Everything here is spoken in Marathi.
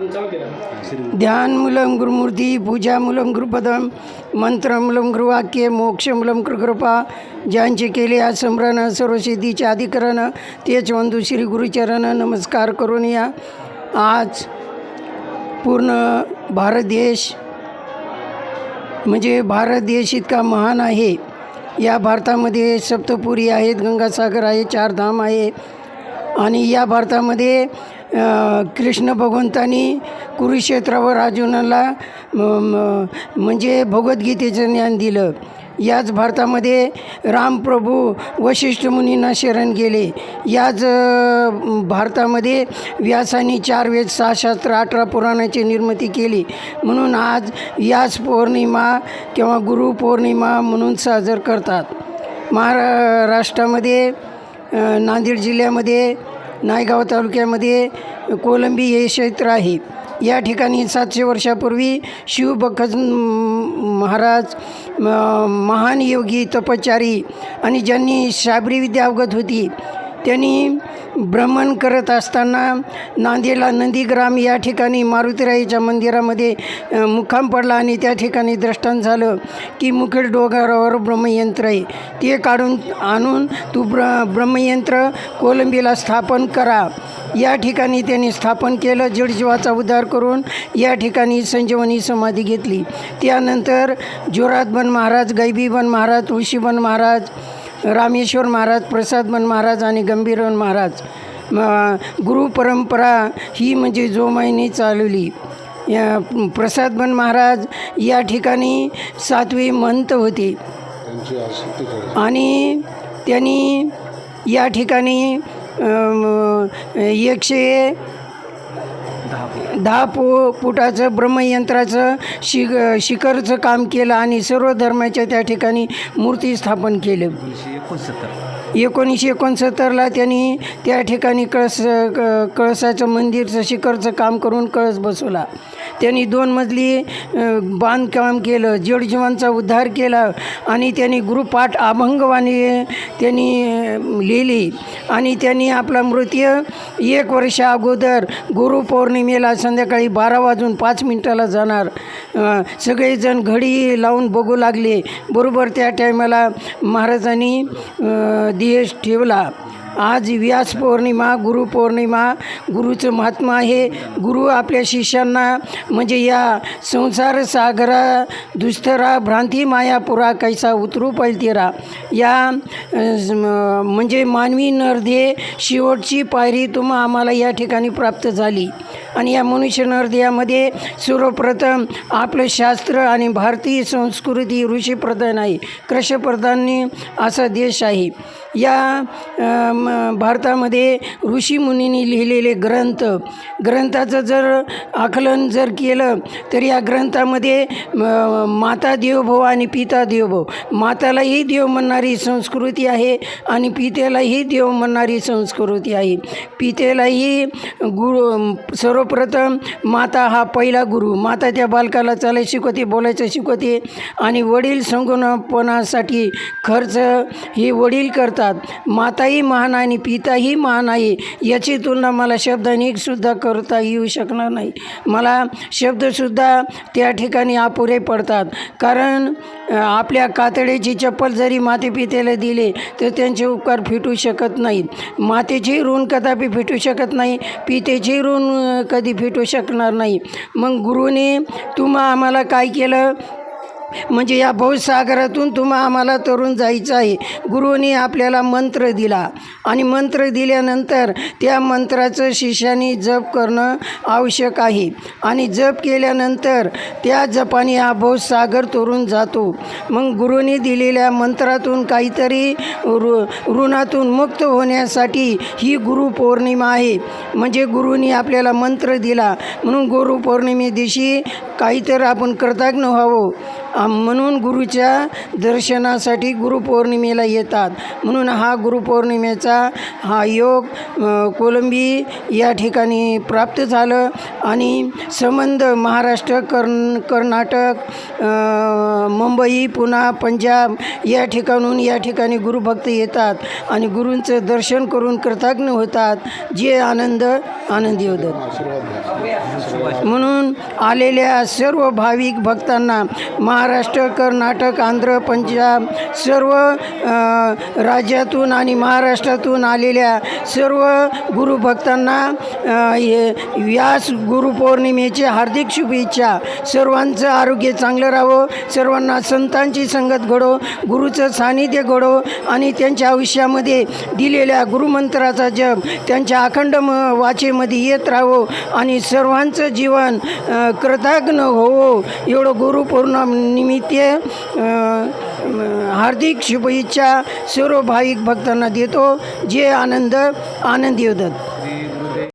ध्यानमूलं गुरुमूर्ती पूजामूलं गुरुपदम मंत्रमूलं गुरुवाक्य मोक्षमूलं गुरुकृपा ज्यांचे केले आज स्मरण सर्व सिद्धीचे अधिकरण तेच वंदू श्री गुरुचरण नमस्कार करून या. आज पूर्ण भारत देश म्हणजे भारत देश इतका महान आहे. या भारतामध्ये सप्तपुरी आहेत गंगासागर आहे चारधाम आहे. आणि या भारतामध्ये कृष्ण भगवंतानी कुरुक्षेत्रावर अर्जुनाला म्हणजे भगवद्गीतेचं ज्ञान दिलं. याच भारतामध्ये रामप्रभू वशिष्ठ मुनींना शरण गेले. याच भारतामध्ये व्यासानी चार वेद सहा शास्त्र अठरा पुराणाची निर्मिती केली. म्हणून आज याच पौर्णिमा किंवा गुरुपौर्णिमा म्हणून साजर करतात. महाराष्ट्रामध्ये नांदेड जिल्ह्यामध्ये नायगाव तालुक्यामध्ये कोलंबी हे क्षेत्र आहे. या ठिकाणी सातशे वर्षापूर्वी शिवबखज महाराज महान योगी तपचारी आणि ज्यांनी शाबरी विद्या अवगत होती त्यांनी भ्रमण करत असताना नांदेडला नंदीग्राम या ठिकाणी मारुतीराईच्या मंदिरामध्ये मुक्काम पडला आणि त्या ठिकाणी दृष्टांत झालं की मुखेड डोंगरावर ब्रह्मयंत्र आहे. ते काढून आणून तू ब्र ब्रह्मयंत्र कोलंबीला स्थापन करा. या ठिकाणी त्यांनी स्थापन केलं जडजीवाचा उद्धार करून या ठिकाणी संजीवनी समाधी घेतली. त्यानंतर जोरातबन महाराज गैबीबन महाराज तुळशीबन महाराज रामेश्वर महाराज प्रसादबन महाराज आणि गंभीरवन महाराज. गुरु परंपरा ही म्हणजे जोमाईने चालवली. या प्रसादबन महाराज या ठिकाणी सातवी महंत होते. आणि त्यांनी या ठिकाणी एकशे दहा पु फुटाचं ब्रह्मयंत्राचं शिक शिखरचं काम केलं आणि सर्व धर्माच्या त्या ठिकाणी मूर्ती स्थापन केलं. एकोणसत्तर. एकोणीसशे एकोणसत्तरला त्यांनी त्या ठिकाणी कळस क- कळसाचं मंदिरचं शिखरचं काम करून कळस बसवला. त्यांनी दोन मजली बांधकाम केलं जडजीवांचा उद्धार केला आणि त्यांनी गुरुपाठ अभंगवाणी त्यांनी लिहिली. आणि त्यांनी आपला मृत्यू एक वर्ष अगोदर गुरुपौर्णिमेला संध्याकाळी बारा वाजून पाच मिनटाला जाणार. सगळेजण घडी लावून बघू लागले. बरोबर त्या टायमाला महाराजांनी देश ठेवला आज व्यास पौर्णिमा गुरुपौर्णिमा गुरुचं महात्मा आहे. गुरु आपल्या शिष्यांना म्हणजे या संसार सागरा दुस्तरा भ्रांती मायापुरा कैसा उतरू पलतेरा. या म्हणजे मानवी नरदे शेवटची पायरी तुम्हा आम्हाला या ठिकाणी प्राप्त झाली. आणि या मनुष्य नरदेयामध्ये सर्वप्रथम आपलं शास्त्र आणि भारतीय संस्कृती ऋषीप्रधान आहे. कृषप्रधानी असा देश आहे. या म- भारतामध्ये ऋषीमुनींनी लिहिलेले ग्रंथ ग्रंथाचं जर आकलन जर केलं तर या ग्रंथामध्ये माता देवभव आणि पिता देवभव मातालाही देव म्हणणारी संस्कृती आहे आणि पितेलाही देव म्हणणारी संस्कृती आहे. पितेलाही गुरु सर्वप्रथम माता हा पहिला गुरु. माता त्या बालकाला चालायला शिकवते बोलायचं शिकवते आणि वडील संगोपनासाठी खर्च हे वडील करतात. माताही महान आणि पिताही महान आहे. याची तुलना मला शब्दांनी करता येऊ शकणार नाही. मला शब्दसुद्धा त्या ठिकाणी अपुरे पडतात. कारण आपल्या कातडीची चप्पल जरी माते पितेला दिले तर त्यांचे उपकार फिटू शकत नाहीत. मातेचे ऋण कदापि फिटू शकत नाही पितेची ऋण कधी फिटू शकणार नाही. मग गुरुने तुम्हा आम्हाला काय केलं? म्हणजे या भवसागरातून तुम्हा आम्हाला तरुण जायचं आहे. गुरुने आपल्याला मंत्र दिला. आणि मंत्र दिल्यानंतर त्या मंत्राचं शिष्याने जप करणं आवश्यक आहे. आणि जप केल्यानंतर त्या जपाने हा भवसागर तोरून जातो. मग गुरुने दिलेल्या मंत्रातून काहीतरी ऋ ऋणातून मुक्त होण्यासाठी ही गुरुपौर्णिमा आहे. म्हणजे गुरुनी आपल्याला मंत्र दिला. म्हणून गुरुपौर्णिमे दिवशी काहीतरी आपण कृतज्ञ व्हावं. म्हणून गुरुच्या दर्शनासाठी गुरुपौर्णिमेला येतात. म्हणून हा गुरुपौर्णिमेचा हा योग कोलंबी या ठिकाणी प्राप्त झालं आणि संबंध महाराष्ट्र कर्न कर्नाटक मुंबई पुणा पंजाब या ठिकाणून या ठिकाणी गुरुभक्त येतात आणि गुरूंचं दर्शन करून कृतज्ञ होतात. जे आनंद आनंदी होतात. म्हणून आलेल्या सर्व भाविक भक्तांना महाराष्ट्र कर्नाटक आंध्र पंजाब सर्व राज्यातून आणि महाराष्ट्रातून आलेल्या सर्व गुरुभक्तांना हे व्यास गुरुपौर्णिमेची हार्दिक शुभेच्छा. सर्वांचं आरोग्य चांगलं राहावं सर्वांना संतांची संगत घडो गुरुचं सानिध्य घडो आणि त्यांच्या आयुष्यामध्ये दिलेल्या गुरुमंत्राचा जप त्यांच्या अखंड म वाचेमध्ये येत राहावं आणि सर्वां सर्वांचं जीवन अ, कृतज्ञ होवो. एवढं गुरुपौर्णिमित्त हार्दिक शुभेच्छा सर्व भाविक भक्तांना देतो. जे आनंद आनंदी होतात